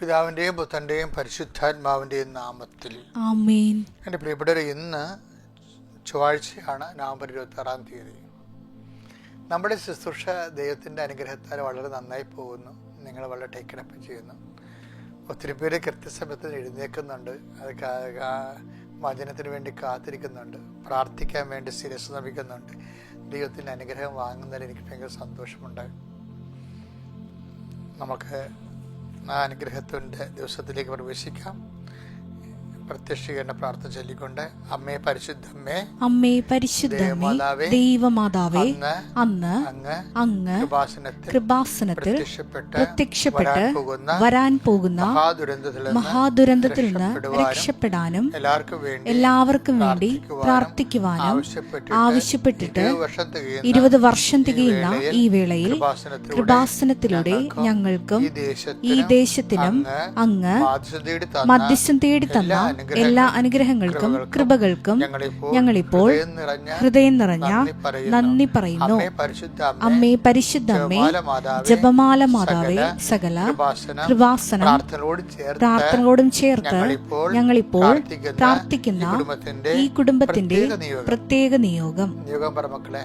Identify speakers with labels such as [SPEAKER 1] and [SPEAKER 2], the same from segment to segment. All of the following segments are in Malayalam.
[SPEAKER 1] പിതാവിന്റെയും പുത്രന്റെയും പരിശുദ്ധാത്മാവിന്റെയും നാമത്തിൽ. എന്റെ പ്രിയപ്പെട്ടവരെ ഇന്ന് ചൊവ്വാഴ്ചയാണ് നവംബർ ഇരുപത്തി ആറാം തീയതി. നമ്മുടെ ശുശ്രൂഷ ദൈവത്തിന്റെ അനുഗ്രഹത്താൽ വളരെ നന്നായി പോകുന്നു. നിങ്ങൾ വളരെ ടേക്കണപ്പ് ചെയ്യുന്നു. ഒത്തിരി പേര് കൃത്യസമയത്ത് എഴുന്നേൽക്കുന്നുണ്ട്. അത് വചനത്തിന് വേണ്ടി കാത്തിരിക്കുന്നുണ്ട്. പ്രാർത്ഥിക്കാൻ വേണ്ടി ശിരസ് നമിക്കുന്നുണ്ട് ദൈവത്തിന്റെ അനുഗ്രഹം വാങ്ങുന്നതിൽ എനിക്ക് ഭയങ്കര സന്തോഷമുണ്ട്. നമുക്ക് ആ അനുഗ്രഹത്തിന്റെ ദിവസത്തിലേക്ക് പ്രവേശിക്കാം. പ്രത്യക്ഷീകരണ പ്രാർത്ഥന ചൊല്ലിക്കൊണ്ട് അമ്മേ പരിശുദ്ധമ്മേ
[SPEAKER 2] അമ്മേ പരിശുദ്ധമ്മേ
[SPEAKER 1] ദേവമാതാവേ, അന്ന് അങ്ങ്
[SPEAKER 2] അങ്ങ്
[SPEAKER 1] കൃപാസനത്തിൽ പ്രത്യക്ഷപ്പെട്ട് വരാൻ പോകുന്ന മഹാദുരന്തത്തിൽ നിന്ന്
[SPEAKER 2] രക്ഷപ്പെടാനും
[SPEAKER 1] എല്ലാവർക്കും വേണ്ടി
[SPEAKER 2] എല്ലാവർക്കും വേണ്ടി
[SPEAKER 1] പ്രാർത്ഥിക്കുവാനും ആവശ്യപ്പെട്ടിട്ട് ഇരുപത് വർഷം തികയുന്ന
[SPEAKER 2] ഈ വേളയിൽ
[SPEAKER 1] കൃപാസനത്തിലൂടെ
[SPEAKER 2] ഞങ്ങൾക്കും
[SPEAKER 1] ഈ ദേശത്തിനും
[SPEAKER 2] അങ്ങ് മധ്യസ്ഥം തേടി തന്ന എല്ലാ അനുഗ്രഹങ്ങൾക്കും കൃപകൾക്കും
[SPEAKER 1] ഞങ്ങളിപ്പോൾ ഹൃദയം നിറഞ്ഞ നന്ദി പറയുന്നു. അമ്മേ പരിശുദ്ധ അമ്മേ,
[SPEAKER 2] പരിശുദ്ധമ്മേ
[SPEAKER 1] ജപമാല മാതാവേ, സകല കൃപാസന പ്രാർത്ഥനയോട് ചേർത്ത് ഞങ്ങളിപ്പോൾ പ്രാർത്ഥിക്കുന്ന ഈ കുടുംബത്തിന്റെ
[SPEAKER 2] ഈ
[SPEAKER 1] പ്രത്യേക നിയോഗം.
[SPEAKER 2] പ്രത്യേക നിയോഗം
[SPEAKER 1] നിയോഗം പറ മക്കളെ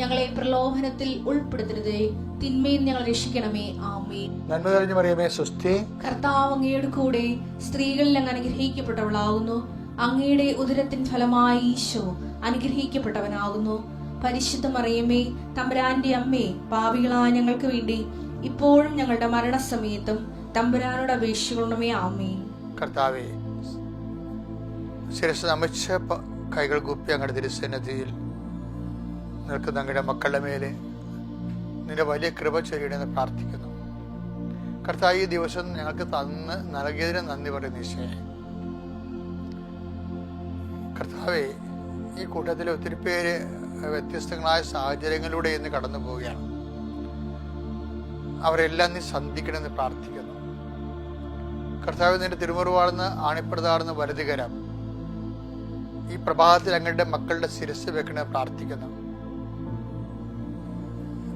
[SPEAKER 2] ഞങ്ങളെ പ്രലോഭനത്തിൽ ഉൾപ്പെടുത്തരുതേ. തിന്മയിൽ ഞങ്ങൾ രക്ഷിക്കണമേ. ആമേ
[SPEAKER 1] നന്മ കഴിഞ്ഞു പറയുമേ സ്വസ്തി.
[SPEAKER 2] കർത്താവ് അങ്ങയുടെ കൂടെ സ്ത്രീകളിൽ അങ്ങ് അനുഗ്രഹിക്കപ്പെട്ടവളാകുന്നു. അങ്ങയുടെ ഉദരത്തിൻ ഫലമായി ഈശോ അനുഗ്രഹിക്കപ്പെട്ടവനാകുന്നു. പരിശുദ്ധ മറിയമ്മേ തമ്പുരാന്റെ അമ്മേ പാപികളായ ഞങ്ങൾക്ക് വേണ്ടി ഇപ്പോഴും ഞങ്ങളുടെ മരണസമയത്തും തമ്പുരാനോട് അപേക്ഷിക്കണമേ. ആമേ
[SPEAKER 1] കർത്താവേ ശിരസ് നമിച്ച കൈകൾ കുപ്പി അങ്ങയുടെ തിരുസന്നിധിയിൽ നിൽക്കുന്ന അങ്ങയുടെ മക്കളുടെ മേലെ നിന്റെ വലിയ കൃപ ചൊരിയണമെന്ന് പ്രാർത്ഥിക്കുന്നു. കർത്താവ് ഈ ദിവസം ഞങ്ങൾക്ക് തന്ന് നൽകിയതിന് നന്ദി പറയും ഈശോയെ. കർത്താവെ ഈ കൂട്ടത്തിൽ ഒത്തിരി പേര് വ്യത്യസ്തങ്ങളായ സാഹചര്യങ്ങളിലൂടെ ഇന്ന് കടന്നു പോവുകയാണ്. അവരെല്ലാം നീ സന്ധിക്കണമെന്ന് പ്രാർത്ഥിക്കുന്നു. കർത്താവ് നിന്റെ തിരുമുറിവാണെന്ന് ആണിപ്പെടുതാണെന്ന് വലുതുകരം ഈ പ്രഭാതത്തിൽ അങ്ങയുടെ മക്കളുടെ ശിരസ് വെക്കണമെന്ന് പ്രാർത്ഥിക്കുന്നു.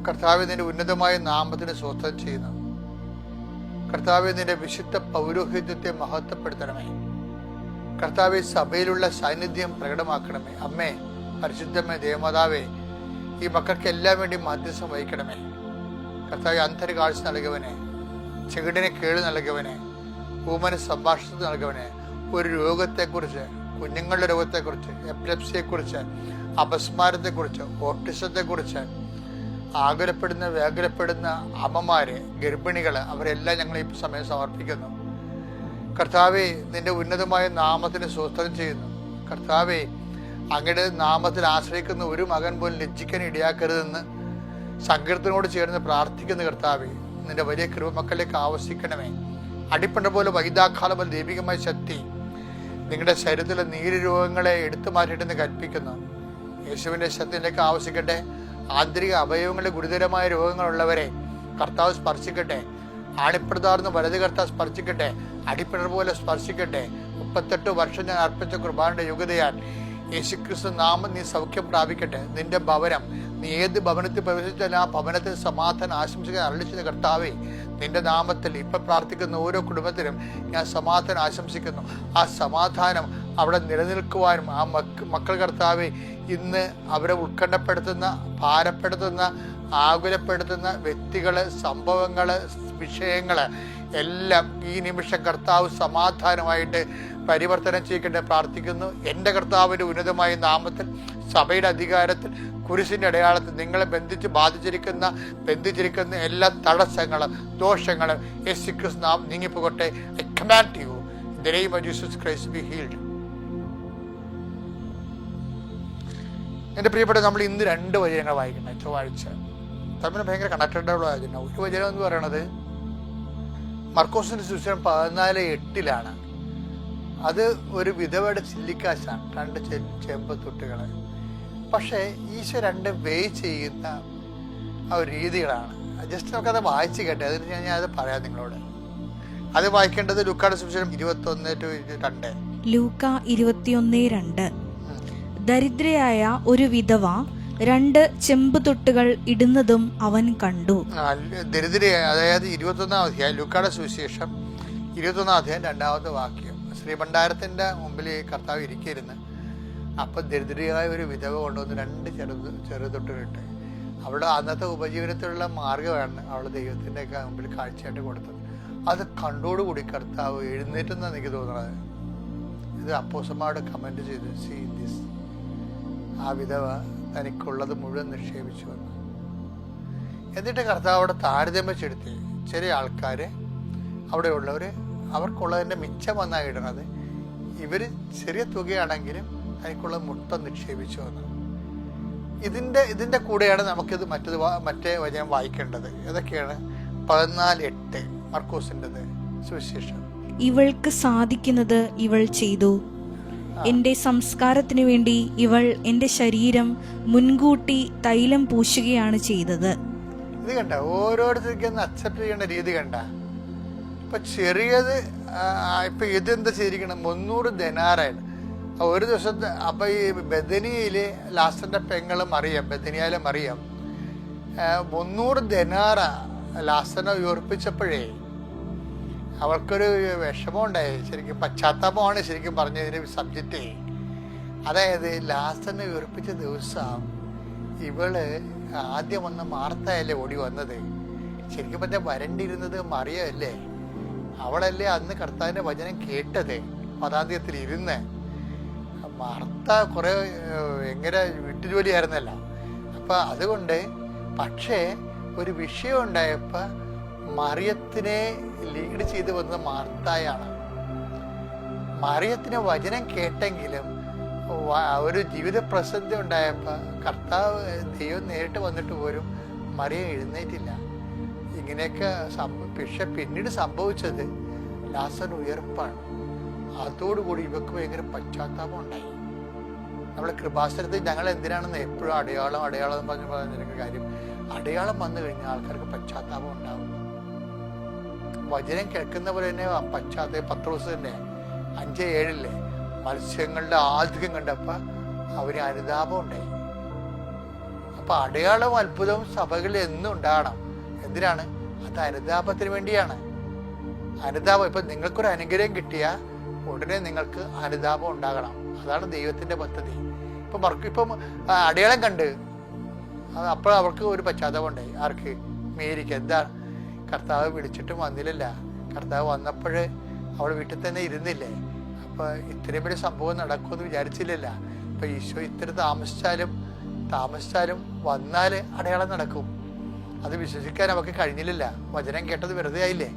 [SPEAKER 1] കർത്താവ് നിന്റെ ഉന്നതമായ നാമത്തിന് സ്വസ്ഥം ചെയ്യുന്നു. കർത്താവ് നിന്റെ വിശുദ്ധ പൗരോഹിത്യത്തെ മഹത്വപ്പെടുത്തണമേ. കർത്താവെ സഭയിലുള്ള സാന്നിധ്യം പ്രകടമാക്കണമേ. അമ്മേ പരിശുദ്ധമേ ദേവമാതാവേ ഈ മക്കൾക്ക് എല്ലാം വേണ്ടി മധ്യസ്ഥം വഹിക്കണമേ. കർത്താവ് അന്തര കാഴ്ച നൽകിയവനെ ചെകിടിനെ കേട് നൽകിയവനെ ഊമന് സംഭാഷണത്തിൽ നൽകിയവനെ ഒരു രോഗത്തെക്കുറിച്ച് കുഞ്ഞുങ്ങളുടെ രോഗത്തെക്കുറിച്ച് എപ്ലപ്സിയെക്കുറിച്ച് അപസ്മാരത്തെക്കുറിച്ച് ഓട്ടിസത്തെക്കുറിച്ച് ആകുലപ്പെടുന്ന വ്യാകുലപ്പെടുന്ന അമ്മമാര് ഗർഭിണികൾ അവരെല്ലാം ഞങ്ങൾ ഈ സമയം സമർപ്പിക്കുന്നു. കർത്താവെ നിന്റെ ഉന്നതമായ നാമത്തിന് സ്വസ്ഥം ചെയ്യുന്നു. കർത്താവെ അങ്ങയുടെ നാമത്തിൽ ആശ്രയിക്കുന്ന ഒരു മകൻ പോലും ലജ്ജിക്കാൻ ഇടയാക്കരുതെന്ന് സങ്കീർത്തനോട് ചേർന്ന് പ്രാർത്ഥിക്കുന്ന കർത്താവെ. നിന്റെ വലിയ കൃപ മക്കളിലേക്ക് ആവശ്യിക്കണമേ അടിപ്പണ്ട പോലെ വൈദാഘാലം പോലെ ദൈവികമായ ശക്തി നിങ്ങളുടെ ശരീരത്തിലെ നീര് രോഗങ്ങളെ എടുത്തു മാറ്റിയിട്ടെന്ന് കൽപ്പിക്കുന്നു. യേശുവിന്റെ ശക്തിയിലേക്ക് ആവശ്യിക്കട്ടെ ആന്തരിക അവയവങ്ങളിൽ ഗുരുതരമായ രോഗങ്ങളുള്ളവരെ കർത്താവ് സ്പർശിക്കട്ടെ. ആണിപ്രതാർന്ന് വലത് കർത്താവ് സ്പർശിക്കട്ടെ. അടിപ്പിണർ പോലെ സ്പർശിക്കട്ടെ. മുപ്പത്തെട്ട് വർഷം ഞാൻ അർപ്പിച്ച കുർബാനയുടെ യുഗതയാൽ യേശുക്രിസ്തു നാമം നീ സൗഖ്യം പ്രാപിക്കട്ടെ. നിന്റെ ഭവനം നീ ഏത് ഭവനത്തിൽ പ്രവേശിച്ചാലും ആ ഭവനത്തിൽ സമാധാനം ആശംസിക്കാൻ അരളിച്ചത് കർത്താവേ നിന്റെ നാമത്തിൽ ഇപ്പം പ്രാർത്ഥിക്കുന്ന ഓരോ കുടുംബത്തിനും ഞാൻ സമാധാനം ആശംസിക്കുന്നു. ആ സമാധാനം അവിടെ നിലനിൽക്കുവാനും ആ മക്ക മക്കൾ കർത്താവെ ഇന്ന് അവരെ ഉത്കണ്ഠപ്പെടുത്തുന്ന ഭാരപ്പെടുത്തുന്ന ആകുലപ്പെടുത്തുന്ന വ്യക്തികൾ സംഭവങ്ങൾ വിഷയങ്ങൾ എല്ലാം ഈ നിമിഷം കർത്താവ് സമാധാനമായിട്ട് പരിവർത്തനം ചെയ്യിക്കട്ടെ പ്രാർത്ഥിക്കുന്നു. എന്റെ കർത്താവിന്റെ ഉന്നതമായ നാമത്തിൽ സഭയുടെ അധികാരത്തിൽ കുരിശിന്റെ അടയാളത്തിൽ നിങ്ങളെ ബന്ധിച്ച് ബാധിച്ചിരിക്കുന്ന ബന്ധിച്ചിരിക്കുന്ന എല്ലാ തടസ്സങ്ങളും ദോഷങ്ങളും യേശു ക്രിസ്തു നാം നീങ്ങിപ്പോകട്ടെ. ഐ കമാൻഡ് യു ദൈവ ജീസസ് ക്രൈസ്റ്റ് ബി ഹീൽഡ് എന്റെ പ്രിയപ്പെട്ട നമ്മൾ ഇന്ന് രണ്ട് വചനങ്ങൾ വായിക്കണം. ചൊവ്വാഴ്ച തമ്മിൽ ഭയങ്കര കണക്റ്റഡ് ആയതിന് ഒരു വചനം എന്ന് പറയുന്നത് മർക്കോസിന്റെ സുവിശേഷം പതിനാല് എട്ടിലാണ്. അത് ഒരു വിധവയുടെ ചില്ലിക്കാശാണ് രണ്ട് ചെ- ചെമ്പത്തൊട്ടുകൾ പക്ഷേ ഈശോ രണ്ട് വേ ചെയ്യുന്ന ആ ഒരു രീതികളാണ്. ജസ്റ്റ് നമുക്കത് വായിച്ച് കേട്ടെ അതിന് ഞാൻ ഞാൻ അത് പറയാം നിങ്ങളോട്. അത് വായിക്കേണ്ടത് ലൂക്കാട് സുവിശേഷം ഇരുപത്തി ഒന്ന് ടു രണ്ട്.
[SPEAKER 3] ലൂക്ക ഇരുപത്തിയൊന്ന് രണ്ട്. ദരിദ്രയായ ഒരു വിധവ രണ്ട് ചെമ്പുതൊട്ടുകൾ ഇടുന്നതും അവൻ കണ്ടു.
[SPEAKER 1] ദരിദ്ര അതായത് ഇരുപത്തൊന്നാം അധ്യായം ലുക്കാട സുവിശേഷം ഇരുപത്തൊന്നാം അധ്യായം രണ്ടാമത്തെ വാക്യം. ശ്രീ ശ്രീഭണ്ഡാരത്തിന്റെ മുമ്പിൽ കർത്താവ് ഇരിക്കരുന്ന്. അപ്പൊ ദരിദ്രയായ ഒരു വിധവ കൊണ്ടുവന്ന് രണ്ട് ചെറു ചെറുതൊട്ടുകളിട്ട് അവളുടെ അന്നത്തെ ഉപജീവനത്തിലുള്ള മാർഗമാണ് അവൾ ദൈവത്തിന്റെ മുമ്പിൽ കാഴ്ചയായിട്ട് കൊടുത്തത്. അത് കണ്ടോടുകൂടി കർത്താവ് എഴുന്നേറ്റെന്നാണ് എനിക്ക് തോന്നുന്നത് ഇത് അപ്പോസമാരുടെ കമന്റ് ചെയ്തു സീ ദിസ് ആ വിധവ തനിക്കുള്ളത് മുഴുവൻ നിക്ഷേപിച്ചു വന്നു. എന്നിട്ട് കർത്താവ് അവിടെ താരതമ്യപ്പെടുത്തി ചെറിയ ആൾക്കാർ അവിടെയുള്ളവർ അവർക്കുള്ളതിന്റെ മിച്ചം വന്നായി ഇടണത് ഇവർ ചെറിയ തുകയാണെങ്കിലും അതിനുള്ള മുട്ട നിക്ഷേപിച്ചു വന്നു. ഇതിന്റെ ഇതിന്റെ കൂടെയാണ് നമുക്കിത് മറ്റത് മറ്റേ വചനം വായിക്കേണ്ടത്. ഏതൊക്കെയാണ് പതിനാല് എട്ട് മർക്കോസിന്റെത് സുവിശേഷം.
[SPEAKER 3] ഇവൾക്ക് സാധിക്കുന്നത് ഇവൾ ചെയ്തു. എന്റെ സംസ്കാരത്തിനു വേണ്ടി ഇവൾ എന്റെ ശരീരം മുൻകൂട്ടി തൈലം പൂശുകയാണ് ചെയ്തത്.
[SPEAKER 1] ഇത് കണ്ട ഓരോരുത്തർക്കും അക്സെപ്റ്റ് ചെയ്യേണ്ട രീതി കണ്ട. ഇപ്പൊ ചെറിയത് ഇപ്പൊ ഇതെന്താ ചെയ്തിരിക്കണം? മുന്നൂറ് ധനാറാണ് ഒരു ദിവസം അപ്പൊ ഈ ബദനിയിൽ ലാസ്റ്റന്റെ പെങ്ങളും അറിയാം ബദനിയാലും അറിയാം. മുന്നൂറ് ധനാറ ലാസ്റ്റനെ ഉയർപ്പിച്ചപ്പോഴേ അവൾക്കൊരു വിഷമമുണ്ടായി. ശരിക്കും പശ്ചാത്താപമാണ് ശരിക്കും പറഞ്ഞതിന് സബ്ജക്റ്റ് അതായത് ലാസ്റ്റ് തന്നെ വിറപ്പിച്ച ദിവസം ഇവൾ ആദ്യം വന്ന മാർത്തയല്ലേ ഓടി വന്നത്. ശരിക്കും പറഞ്ഞാൽ വരണ്ടിരുന്നത് മറിയല്ലേ? അവളല്ലേ അന്ന് കർത്താവിന്റെ വചനം കേട്ടത് പതാന്ത്യത്തിൽ ഇരുന്ന്. മാർത്ത കുറെ എങ്ങനെ വീട്ടുജോലിയായിരുന്നല്ല. അപ്പൊ അതുകൊണ്ട് പക്ഷേ ഒരു വിഷയം ഉണ്ടായപ്പോ മറിയത്തിനെ ലീഡ് ചെയ്തു വന്നത് മാർത്തായാണ്. മറിയത്തിന് വചനം കേട്ടെങ്കിലും ഒരു ജീവിത പ്രസിദ്ധി ഉണ്ടായപ്പോൾ കർത്താവ് ദൈവം നേരിട്ട് വന്നിട്ട് പോലും മറിയ എഴുന്നേറ്റില്ല. ഇങ്ങനെയൊക്കെ സംഭവ പക്ഷെ പിന്നീട് സംഭവിച്ചത് ലാസൻ ഉയർപ്പാണ്. അതോടുകൂടി ഇവക്ക് ഭയങ്കര പശ്ചാത്താപം ഉണ്ടായി. നമ്മുടെ കൃപാസനത്തിൽ ഞങ്ങൾ എന്തിനാണെന്ന് എപ്പോഴും അടയാളം അടയാളം എന്ന് പറഞ്ഞ് പറഞ്ഞിരിക്കുന്ന കാര്യം. അടയാളം വന്നു കഴിഞ്ഞാൽ ആൾക്കാർക്ക് പശ്ചാത്താപം ഉണ്ടാവും. വചനം കേൾക്കുന്ന പോലെ തന്നെ പശ്ചാത്തല പത്രോസ് തന്നെ. അഞ്ച് ഏഴില്ലേ? മത്സ്യങ്ങളുടെ ആധികം കണ്ടപ്പോ അവന് അനുതാപം ഉണ്ടായി. അപ്പൊ അടയാളവും അത്ഭുതവും സഭകളിൽ എന്നും ഉണ്ടാകണം. എന്തിനാണ്? അത് അനുതാപത്തിന് വേണ്ടിയാണ്. അനുതാപം ഇപ്പൊ നിങ്ങൾക്കൊരു അനുഗ്രഹം കിട്ടിയ ഉടനെ നിങ്ങൾക്ക് അനുതാപം ഉണ്ടാകണം. അതാണ് ദൈവത്തിന്റെ പദ്ധതി. ഇപ്പൊ മർക്ക് ഇപ്പം അടയാളം കണ്ട്. അപ്പോൾ അവർക്ക് ഒരു പശ്ചാത്തലം ഉണ്ടായി. ആർക്ക്? മേരിക്ക്. എന്താ? കർത്താവ് വിളിച്ചിട്ടും വന്നില്ലല്ല. കർത്താവ് വന്നപ്പോൾ അവൾ വീട്ടിൽ തന്നെ ഇരുന്നില്ലേ? അപ്പോൾ ഇത്രയും വലിയ സംഭവം നടക്കുമെന്ന് വിചാരിച്ചില്ലല്ല. അപ്പോൾ ഈശോ ഇത്ര താമസിച്ചാലും താമസിച്ചാലും വന്നാൽ അടയാളം നടക്കും. അത് വിശ്വസിക്കാൻ അവൾക്ക് കഴിഞ്ഞില്ലല്ല. വചനം കേട്ടത് വെറുതെ ആയില്ലേ?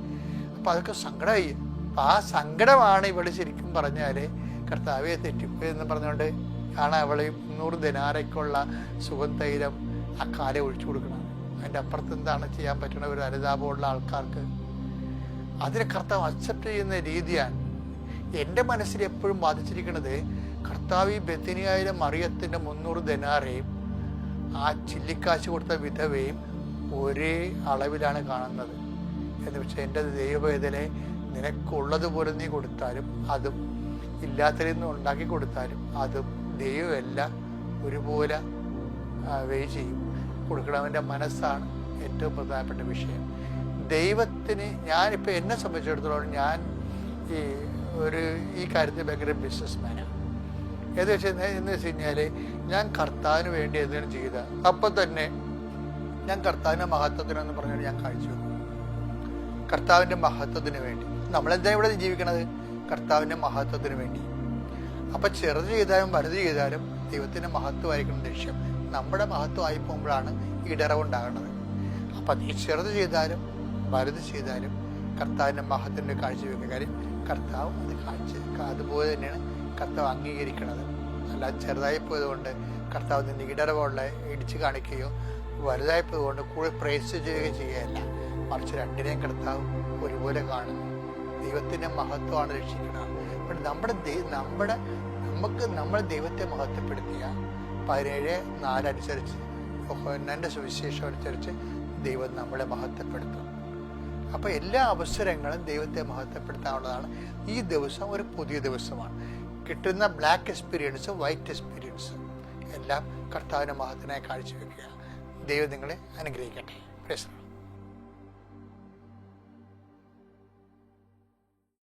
[SPEAKER 1] അപ്പം അതൊക്കെ സങ്കടമായി. അപ്പം ആ സങ്കടമാണ് ഇവൾ ശരിക്കും പറഞ്ഞാൽ കർത്താവെ തെറ്റിപ്പോയി എന്ന് പറഞ്ഞുകൊണ്ട് ആണ് അവൾ മുന്നൂറ് ദിനാരയ്ക്കുള്ള തൈലം ആ കാലെ ഒഴിച്ചു കൊടുക്കണം അതിന്റെ അപ്പുറത്ത് എന്താണ് ചെയ്യാൻ പറ്റുന്ന ഒരു അനുതാപമുള്ള ആൾക്കാർക്ക്? അതിനെ കർത്താവ് അക്സെപ്റ്റ് ചെയ്യുന്ന രീതിയാണ്. എന്റെ മനസ്സിൽ എപ്പോഴും ബാധിച്ചിരിക്കുന്നത് കർത്താവ് ഈ ബത്തിനിയായിലെ മറിയത്തിന്റെ മുന്നൂറ് ദിനാറേയും ആ ചില്ലിക്കാശ് കൊടുത്ത വിധവയും ഒരേ അളവിലാണ് കാണുന്നത്. എന്ന് വെച്ചാൽ എന്റെ ദൈവവേദനെ നിനക്കുള്ളതുപോലെ നീ കൊടുത്താലും അതും ഇല്ലാത്തതിൽ നിന്ന് ഉണ്ടാക്കി കൊടുത്താലും അതും ദൈവമെല്ലാം ഒരുപോലെ വേ ചെയ്യും. കൊടുക്കണവന്റെ മനസ്സാണ് ഏറ്റവും പ്രധാനപ്പെട്ട വിഷയം. ദൈവത്തിന് ഞാനിപ്പോൾ എന്നെ സംബന്ധിച്ചിടത്തോളം ഞാൻ ഈ ഒരു ഈ കാര്യത്തിൽ ഭയങ്കര ബിസിനസ്മാനാണ് ഏത് വെച്ച് എന്ന് വെച്ച് കഴിഞ്ഞാൽ ഞാൻ കർത്താവിന് വേണ്ടി എന്തെങ്കിലും ചെയ്ത അപ്പം തന്നെ ഞാൻ കർത്താവിന്റെ മഹത്വത്തിനെന്ന് പറഞ്ഞാൽ ഞാൻ കാഴ്ച വെക്കും കർത്താവിന്റെ മഹത്വത്തിന് വേണ്ടി. നമ്മളെന്താ ഇവിടെ ജീവിക്കണത്? കർത്താവിന്റെ മഹത്വത്തിന് വേണ്ടി. അപ്പം ചെറുത് ചെയ്താലും വലുത് ചെയ്താലും ദൈവത്തിന്റെ മഹത്വമായിരിക്കണം ലക്ഷ്യം. നമ്മുടെ മഹത്വമായി പോകുമ്പോഴാണ് ഇടറവുണ്ടാകുന്നത്. അപ്പം നീ ചെറുത് ചെയ്താലും വലുത് ചെയ്താലും കർത്താവിന്റെ മഹത്തിന്റെ കാഴ്ചവെക്കുക കാര്യം കർത്താവ് അത് കാഴ്ച അതുപോലെ തന്നെയാണ് കർത്താവ് അംഗീകരിക്കുന്നത്. അല്ല ചെറുതായി പോയതുകൊണ്ട് കർത്താവ് നിന്റെ ഇടറവുള്ള ഇടിച്ച് കാണിക്കുകയോ വലുതായി പോയതുകൊണ്ട് കൂടെ പ്രേസ് ചെയ്യുകയോ ചെയ്യുകയല്ല. മറിച്ച് രണ്ടിനെയും കർത്താവ് ഒരുപോലെ കാണുന്നു. ദൈവത്തിന്റെ മഹത്വമാണ് രക്ഷിക്കുന്നത് നമ്മുടെ നമ്മുടെ നമുക്ക് നമ്മൾ ദൈവത്തെ മഹത്വപ്പെടുത്തിയ പതിനേഴ് നാലനുസരിച്ച് യോഹന്നാന്റെ സുവിശേഷം അനുസരിച്ച് ദൈവം നമ്മളെ മഹത്വപ്പെടുത്തും. അപ്പോൾ എല്ലാ അവസരങ്ങളും ദൈവത്തെ മഹത്വപ്പെടുത്താനുള്ളതാണ്. ഈ ദിവസം ഒരു പുതിയ ദിവസമാണ്. കിട്ടുന്ന ബ്ലാക്ക് എക്സ്പീരിയൻസ് വൈറ്റ് എക്സ്പീരിയൻസ് എല്ലാം കർത്താവിന്റെ മഹത്തിനായി കാഴ്ചവെക്കുക. ദൈവം നിങ്ങളെ അനുഗ്രഹിക്കട്ടെ. പ്രശ്നം